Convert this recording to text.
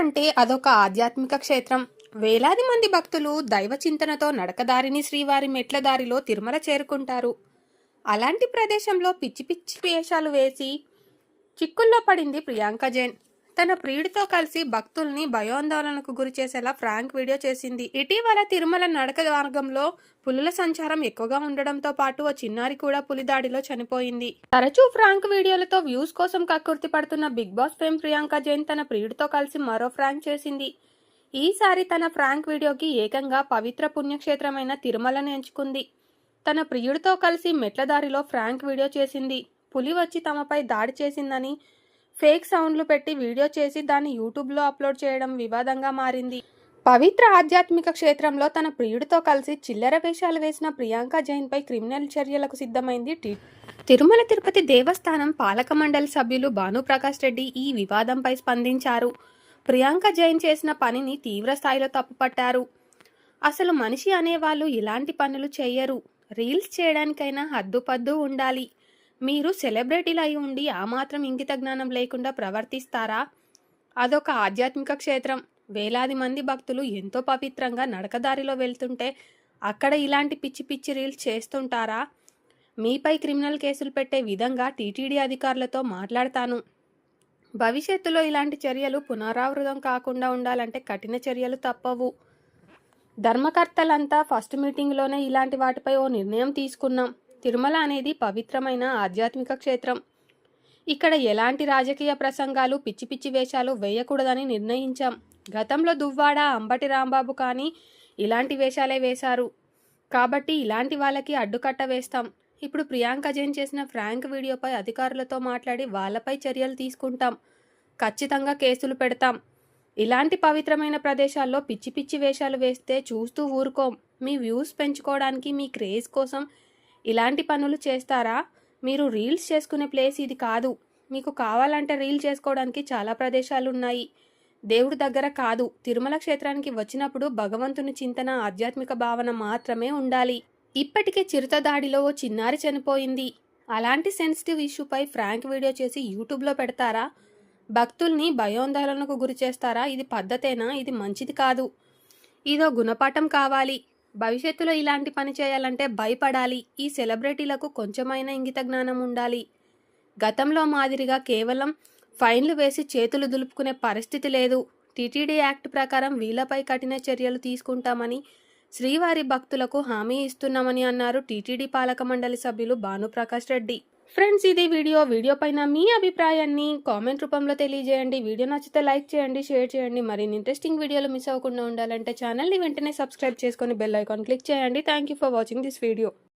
అంటే అదొక ఆధ్యాత్మిక క్షేత్రం. వేలాది మంది భక్తులు దైవ చింతనతో నడకదారిని శ్రీవారి మెట్ల దారిలో తిరుమల చేరుకుంటారు. అలాంటి ప్రదేశంలో పిచ్చి పిచ్చి వేషాలు వేసి చిక్కుల్లో పడింది ప్రియాంక జైన్. తన ప్రియుడితో కలిసి భక్తుల్ని భయోందోళనకు గురి చేసేలా ఫ్రాంక్ వీడియో చేసింది. ఇటీవల తిరుమల నడక మార్గంలో పులుల సంచారం ఎక్కువగా ఉండడంతో పాటు ఓ చిన్నారి కూడా పులి దాడిలో చనిపోయింది. తరచూ ఫ్రాంక్ వీడియోలతో వ్యూస్ కోసం కక్కుర్తి పడుతున్న Bigg Boss fame Priyanka Jain తన ప్రియుడితో కలిసి మరో ఫ్రాంక్ చేసింది. ఈసారి తన ఫ్రాంక్ వీడియోకి ఏకంగా పవిత్ర పుణ్యక్షేత్రమైన తిరుమలను ఎంచుకుంది. తన ప్రియుడితో కలిసి మెట్ల దారిలో ఫ్రాంక్ వీడియో చేసింది. పులి వచ్చి తమపై దాడి చేసిందని ఫేక్ సౌండ్లు పెట్టి వీడియో చేసి దాన్ని యూట్యూబ్లో అప్లోడ్ చేయడం వివాదంగా మారింది. పవిత్ర ఆధ్యాత్మిక క్షేత్రంలో తన ప్రియుడితో కలిసి చిల్లర వేషాలు వేసిన ప్రియాంక జైన్పై క్రిమినల్ చర్యలకు సిద్ధమైంది టి తిరుమల తిరుపతి దేవస్థానం పాలక మండలి సభ్యులు భానుప్రకాష్ రెడ్డి ఈ వివాదంపై స్పందించారు. ప్రియాంక జైన్ చేసిన పనిని తీవ్ర స్థాయిలో తప్పుపట్టారు. అసలు మనిషి అనేవాళ్ళు ఇలాంటి పనులు చేయరు. రీల్స్ చేయడానికైనా హద్దుపద్దు ఉండాలి. మీరు సెలబ్రిటీలు అయి ఉండి ఆ మాత్రం ఇంగిత జ్ఞానం లేకుండా ప్రవర్తిస్తారా? అదొక ఆధ్యాత్మిక క్షేత్రం. వేలాది మంది భక్తులు ఎంతో పవిత్రంగా నడకదారిలో వెళ్తుంటే అక్కడ ఇలాంటి పిచ్చి పిచ్చి రీల్స్ చేస్తుంటారా? మీపై క్రిమినల్ కేసులు పెట్టే విధంగా టీటీడీ అధికారులతో మాట్లాడతాను. భవిష్యత్తులో ఇలాంటి చర్యలు పునరావృతం కాకుండా ఉండాలంటే కఠిన చర్యలు తప్పవు. ధర్మకర్తలంతా ఫస్ట్ మీటింగ్లోనే ఇలాంటి వాటిపై ఓ నిర్ణయం తీసుకున్నాం. తిరుమల అనేది పవిత్రమైన ఆధ్యాత్మిక క్షేత్రం. ఇక్కడ ఎలాంటి రాజకీయ ప్రసంగాలు పిచ్చి పిచ్చి వేషాలు వేయకూడదని నిర్ణయించాం. గతంలో దువ్వాడ అంబటి రాంబాబు కానీ ఇలాంటి వేషాలే వేశారు. కాబట్టి ఇలాంటి వాళ్ళకి అడ్డుకట్ట వేస్తాం. ఇప్పుడు ప్రియాంక జైన్ చేసిన ఫ్రాంక్ వీడియోపై అధికారులతో మాట్లాడి వాళ్ళపై చర్యలు తీసుకుంటాం. ఖచ్చితంగా కేసులు పెడతాం. ఇలాంటి పవిత్రమైన ప్రదేశాల్లో పిచ్చి పిచ్చి వేషాలు వేస్తే చూస్తూ ఊరుకోం. మీ వ్యూస్ పెంచుకోవడానికి మీ క్రేజ్ కోసం ఇలాంటి పనులు చేస్తారా? మీరు రీల్స్ చేసుకునే ప్లేస్ ఇది కాదు. మీకు కావాలంటే రీల్ చేసుకోవడానికి చాలా ప్రదేశాలు ఉన్నాయి దేవుడి దగ్గర కాదు. తిరుమల క్షేత్రానికి వచ్చినప్పుడు భగవంతుని చింతన ఆధ్యాత్మిక భావన మాత్రమే ఉండాలి. ఇప్పటికే చిరుత దాడిలో ఓ చిన్నారి చనిపోయింది. అలాంటి సెన్సిటివ్ ఇష్యూపై ఫ్రాంక్ వీడియో చేసి యూట్యూబ్లో పెడతారా? భక్తుల్ని భయోందోళనకు గురి చేస్తారా? ఇది పద్ధతేనా? ఇది మంచిది కాదు. ఇదో గుణపాఠం కావాలి. భవిష్యత్తులో ఇలాంటి పని చేయాలంటే భయపడాలి. ఈ సెలబ్రిటీలకు కొంచెమైనా ఇంగిత జ్ఞానం ఉండాలి. గతంలో మాదిరిగా కేవలం ఫైన్లు వేసి చేతులు దులుపుకునే పరిస్థితి లేదు. టీటీడీ యాక్ట్ ప్రకారం వీళ్ళపై కఠిన చర్యలు తీసుకుంటామని శ్రీవారి భక్తులకు హామీ ఇస్తున్నామని అన్నారు టీటీడీ పాలక మండలి సభ్యులు భానుప్రకాష్ రెడ్డి. ఫ్రెండ్స్ ఇది వీడియో. వీడియో పైన మీ అభిప్రాయాన్ని కామెంట్ రూపంలో తెలియజేయండి. వీడియో నచ్చితే లైక్ చేయండి షేర్ చేయండి. మరిన్ని ఇంట్రెస్టింగ్ వీడియోలు మిస్ అవ్వకుండా ఉండాలంటే ఛానల్ని వెంటనే సబ్స్క్రైబ్ చేసుకొని బెల్ ఐకాన్ క్లిక్ చేయండి. Thank you for watching this video.